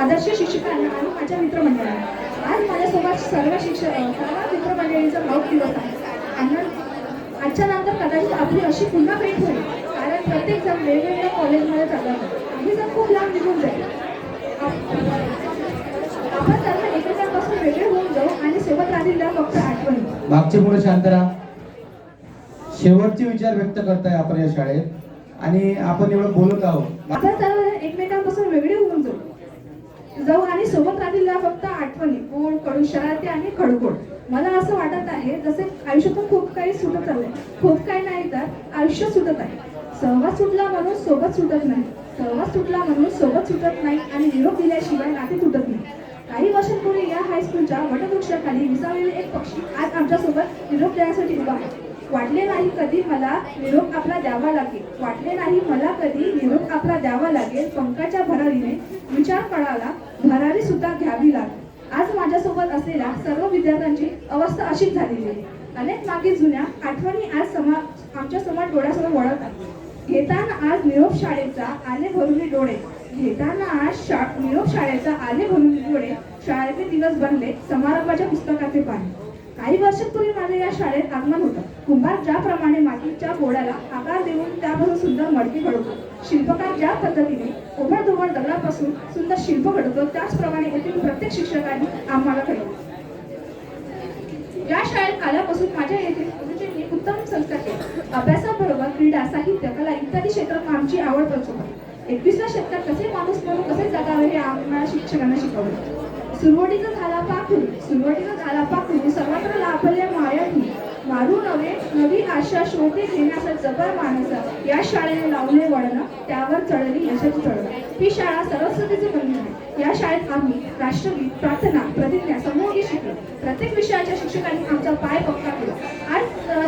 आदर्श शिक्षकांना आणि माझ्या मित्रमंडळांना आज माझ्यासोबत सर्व शिक्षक सर्व मित्रमंडळीचा भाऊ दिवस आहे. आनंद आजच्या नंतर कदाचित आपली अशी पुन्हा भेट होईल. कारण प्रत्येक जण वेगवेगळ्या कॉलेजमध्ये जातात. आम्ही जर खूप लांब निघून जाईल आप- आपण सर्व एकमेकांपासून वेगळे होऊन जाऊ आणि सोबत राहिलेल्या फक्त आठवणी. मागचे पुढे शांत राहा शेवटचे विचार व्यक्त करताय आपण या शाळेत. आणि आपण एवढं बोलत आहोत. आपण सर्व एकमेकांपासून वेगळे होऊन जाऊ. जाऊ आणि सोबत राहतील फक्त आठवणी कोण कडू शरारती आणि खडकोड मला असं वाटत आहे जसे आयुष्यातून खूप काही सुटत चाललंय खूप काही नाही तर आयुष्य सुटत आहे. सहवास सुटला म्हणून सोबत सुटत नाही. सहवास सुटला म्हणून सोबत सुटत नाही आणि निरोप दिल्याशिवाय नाते तुटत नाही. काही वर्षांपूर्वी या हायस्कूलच्या वटवृक्षाखाली विसावलेले एक पक्षी आज आमच्यासोबत निरोप देण्यासाठी उभा आहे. वाटले नाही कधी मला निरोप आपला द्यावा लागेल. वाटले नाही मला कधी निरोप आपला द्यावा लागेल. पंखाच्या भरारीने विचार कळाला भरारी सुद्धा घ्यावी लागते आज माझ्यासोबत असलेल्या सर्व विद्यार्थ्यांची अवस्था अशीच झालेली आहे. अनेक मागे जुन्या आठवणी आज समा आमच्या समाज डोळ्यासमोर वळत घेताना आज निरोप शाळेचा आले भरून डोळे. घेताना आज शा निरोप शाळेचा आले भरून डोळे शाळेचे दिवस बनले समारंभाच्या पुस्तकाचे पाणी काही वर्षांपूर्वी माझ्या या शाळेत आगमन होतं. कुंभार ज्याप्रमाणे मातीच्या गोड्याला आकार देऊन त्यापासून सुंदर मडकी घडवतो. शिल्पकार ज्या पद्धतीने उभड धुवळ दगडापासून सुंदर शिल्प घडवतो त्याचप्रमाणे येथील प्रत्येक शिक्षकांनी आम्हाला घडवलं या शाळेत आल्यापासून माझ्या येथील गुरुजींनी उत्तम संस्कार केले अभ्यासाबरोबर क्रीडा साहित्य कला इत्यादी क्षेत्रात आमची आवड प्रचोदली एकविसव्या शतकात कसे माणूस म्हणून कसे जगावे हे आम्हाला शिक्षकांना शिकवले. सुरवटीचा झाला पाखरू. सुरवटीचा झाला पाखरू. सर्वत्र लाभले मायाही. मारू नवे नवी आशा शोधे घेण्याचा जबर माणसं या शाळेने लावले वळण त्यावर चढली यशाची चढ. ही शाळा सरस्वतीचे मंदिर आहे. या शाळेत आम्ही राष्ट्रगीत प्रार्थना प्रतिज्ञा समूहगीत शिकलो. प्रत्येक विषयाच्या शिक्षकांनी आमचा पाय पक्का केला. आज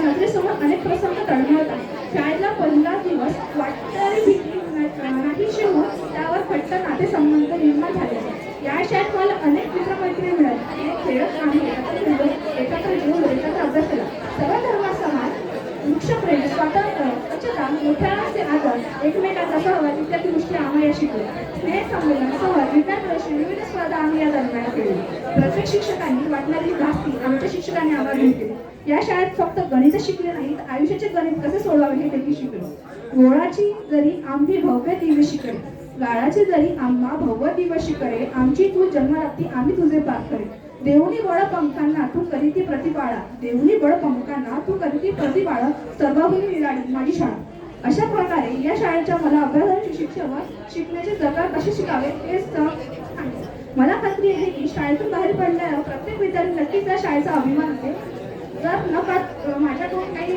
नजरेसमोर अनेक प्रसंग तळमळत आहेत. शाळेतला पहिला दिवस वाटणारी भीती नाहीशी होऊन त्यावर घट्ट नातेसंबंध निर्माण झाले. आहेत. या शाळेत मला अनेक मित्रमैत्रिणी मिळाले. अनेक खेळत आम्ही एकत्र गेलो एकत्र जेवलो अभ्यास केला सर्व धर्म समाज वृक्षप्रेम स्वातंत्र्य स्वच्छता मोठ्याचे आदर एकमेकांचा सहवास इत्यादी गोष्टी आम्हाला या शिकल्या स्नेह संमेलन सहवास विज्ञान प्रदर्शन विविध स्पर्धा आम्ही या दरम्यान केली. प्रत्येक शिक्षकांनी वाटणारी धास्ती आमच्या शिक्षकांनी आम्हाला घेऊन या शाळेत फक्त गणित शिकले नाहीत आयुष्याचे गणित कसे सोडवावे हे देखील शिकलो. गोळाची जरी आम्ही भव्य दिव्य शिकले गाळाचे जरी आम्हा भव्य दिवशी करे आमची तू जन्मरात्री आम्ही तुझे पार करे देवनी बळ पंखांना तू कधी ती प्रतिपाळा. देवनी बळ पंखांना तू करी ती प्रतिपाळा. सर्वगुणी निराळी माझी शाळा. अशा प्रकारे या शाळेच्या मला अभ्यासाची शिक्षण व शिकण्याचे प्रकार कसे शिकावे हे मला खात्री आहे की शाळेतून बाहेर पडणाऱ्या प्रत्येक विद्यार्थी नक्कीच त्या शाळेचा अभिमान आहे. जर नकळत माझ्याकडून काही